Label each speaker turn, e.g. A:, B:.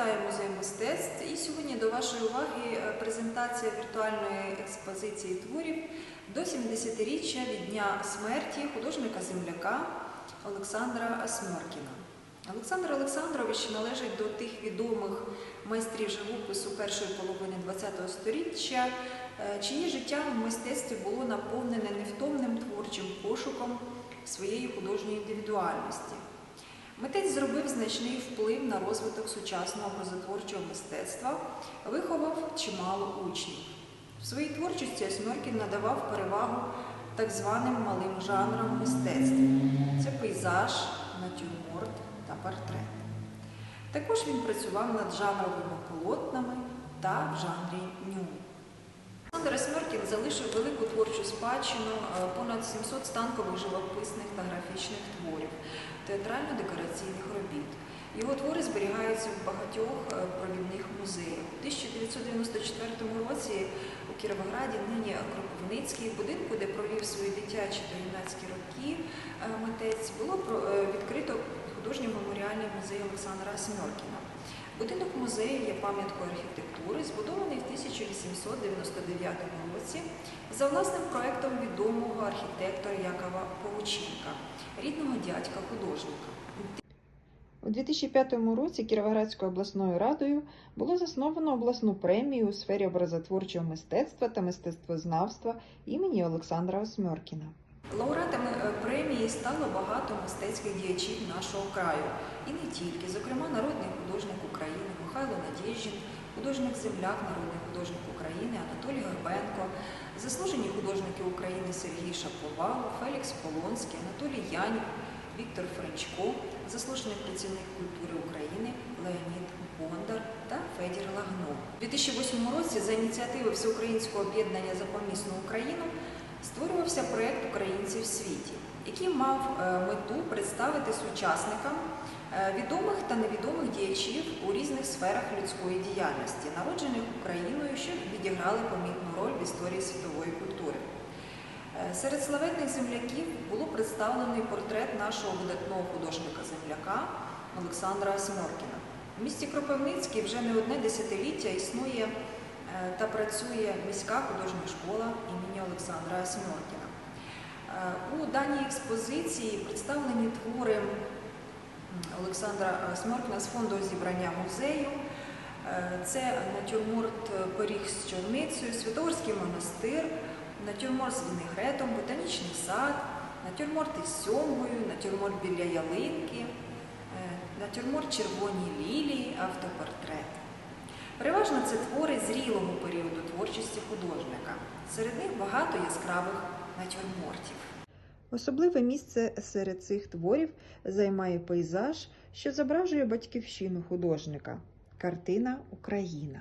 A: вітаю музей мистецтв. І сьогодні до вашої уваги е, презентація віртуальної експозиції творів до 70-річчя від дня смерті художника-земляка Олександра Смеркіна. Олександр Олександрович належить до тих відомих майстрів живопису першої половини ХХ століття, е, чиє життя в мистецтві було наповнене невтомним творчим пошуком своєї художньої індивідуальності. Митець зробив значний вплив на розвиток сучасного образотворчого мистецтва, виховав чимало учнів. В своїй творчості Осьмеркін надавав перевагу так званим малим жанрам мистецтва. Це пейзаж, натюрморт та портрет. Також він працював над жанровими полотнами та в жанрі ню. Олександр Осьмеркін залишив велику творчу спадщину, е, понад 700 станкових живописних та графічних творів, театрально-декораційних робіт. Його твори зберігаються в багатьох е, провідних музеях. У 1994 році у Кіровограді, нині Кропивницький, будинку, де провів свої дитячі та юнацькі роки е, митець, було про- е, відкрито художньо-меморіальний Олександра Осьмеркіна. Будинок музею є пам'яткою архітектури, збудований в 1899 році за власним проектом відомого архітектора Якова Павученка, рідного дядька художника.
B: У 2005 році Кіровоградською обласною радою було засновано обласну премію у сфері образотворчого мистецтва та мистецтвознавства імені Олександра Осьмеркіна.
A: Лауреатами е, премії стало багато мистецьких діячів нашого краю, і не тільки, зокрема, народний художник України Михайло Надєждін, художник-земляк, народний художник України Анатолій Горбенко, заслужені художники України Сергій Шаповал, Фелікс Полонський, Анатолій Янів, Віктор Френчко, заслужений працівник культури України Леонід Бондар та Федір Лагно. У 2008 році за ініціативи Всеукраїнського об'єднання за помісну Україну створювався проєкт Українці в світі, який мав е, мету представити сучасникам е, відомих та невідомих діячів у різних сферах людської діяльності, народжених Україною, що відіграли помітну роль в історії світової культури. Е, Серед славетних земляків було представлений портрет нашого видатного художника-земляка Олександра Сморкіна. В місті Кропивницький вже не одне десятиліття існує та працює міська художня школа імені Олександра Сморкіна. Е, У даній експозиції представлені твори Олександра Сморкіна з фонду зібрання музею. Е, Це натюрморт Пиріг з чорницею, Святогорський монастир, натюрморт з вінегретом, ботанічний сад, натюрморт із сьомгою, натюрморт біля ялинки, е, натюрморт червоні лілії, автопортрет. Переважно це твори зрілого періоду творчості художника. Серед них багато яскравих натюрмортів.
B: Особливе місце серед цих творів займає пейзаж, що зображує батьківщину художника картина Україна.